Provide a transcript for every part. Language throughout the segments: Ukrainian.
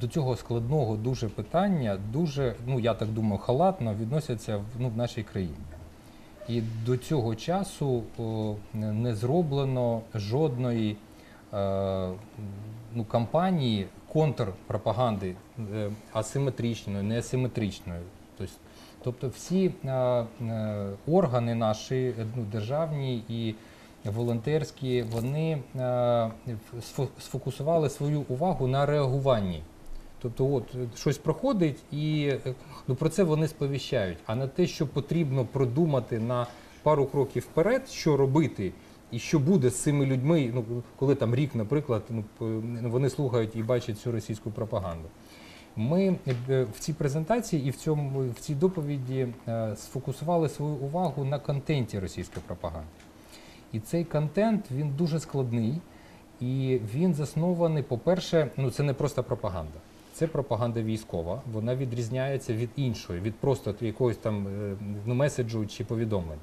до цього складного дуже питання дуже, ну я так думаю, халатно відносяться в, ну, в нашій країні. І до цього часу о, не- зроблено жодної е, ну, кампанії контрпропаганди е, асиметричної, не асиметричної. Тобто, тобто всі е, е, органи наші ну, державні і волонтерські, вони е, сфокусували свою увагу на реагуванні. Тобто, от е, щось проходить, і е, ну, про це вони сповіщають. А на те, що потрібно продумати на пару кроків вперед, що робити, і що буде з цими людьми, ну коли там рік, наприклад, ну вони слухають і бачать цю російську пропаганду. Ми е, в цій презентації і в цьому в цій доповіді е, сфокусували свою увагу на контенті російської пропаганди. І цей контент він дуже складний, і він заснований, по-перше, ну це не просто пропаганда. Це пропаганда військова, вона відрізняється від іншої, від просто якогось там е, ну, меседжу чи повідомлень.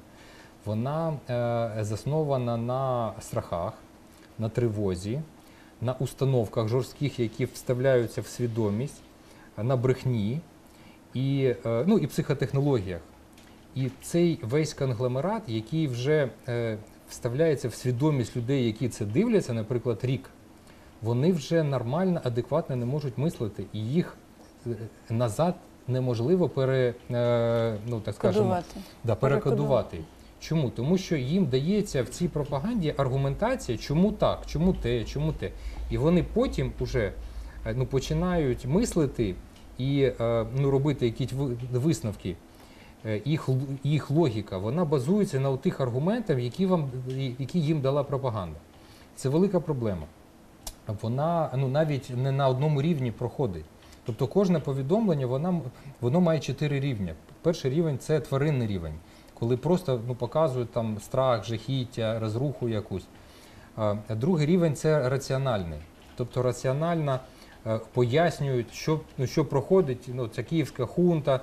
Вона е, заснована на страхах, на тривозі, на установках жорстких, які вставляються в свідомість, на брехні і, е, ну, і психотехнологіях. І цей весь конгломерат, який вже е, вставляється в свідомість людей, які це дивляться, наприклад, рік, вони вже нормально, адекватно не можуть мислити, і їх е, назад неможливо пере, е, ну, так скажемо, Кодувати. да, перекодувати. Чому? Тому що їм дається в цій пропаганді аргументація, чому так, чому те, чому те. І вони потім уже е, ну, починають мислити і ну, робити якісь висновки. Їх, їх логіка вона базується на тих аргументах, які, вам, які їм дала пропаганда. Це велика проблема. Вона ну, навіть не на одному рівні проходить. Тобто кожне повідомлення вона, воно має чотири рівня. Перший рівень це тваринний рівень, коли просто ну, показують там страх, жахіття, розруху якусь. Другий рівень це раціональний. Тобто раціонально е, пояснюють, що, ну, що проходить ну, ця київська хунта,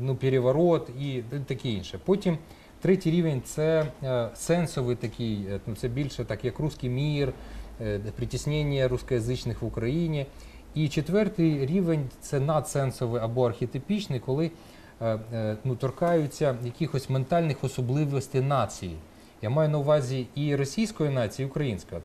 ну, переворот і таке інше. Потім третій рівень це е, сенсовий такий, е, ну, це більше так як русський мір, притіснення рускоязичних в Україні. І четвертий рівень це надсенсовий або архетипічний, коли е, е, ну, торкаються якихось ментальних особливостей нації. Я маю на увазі і російської нації, і української.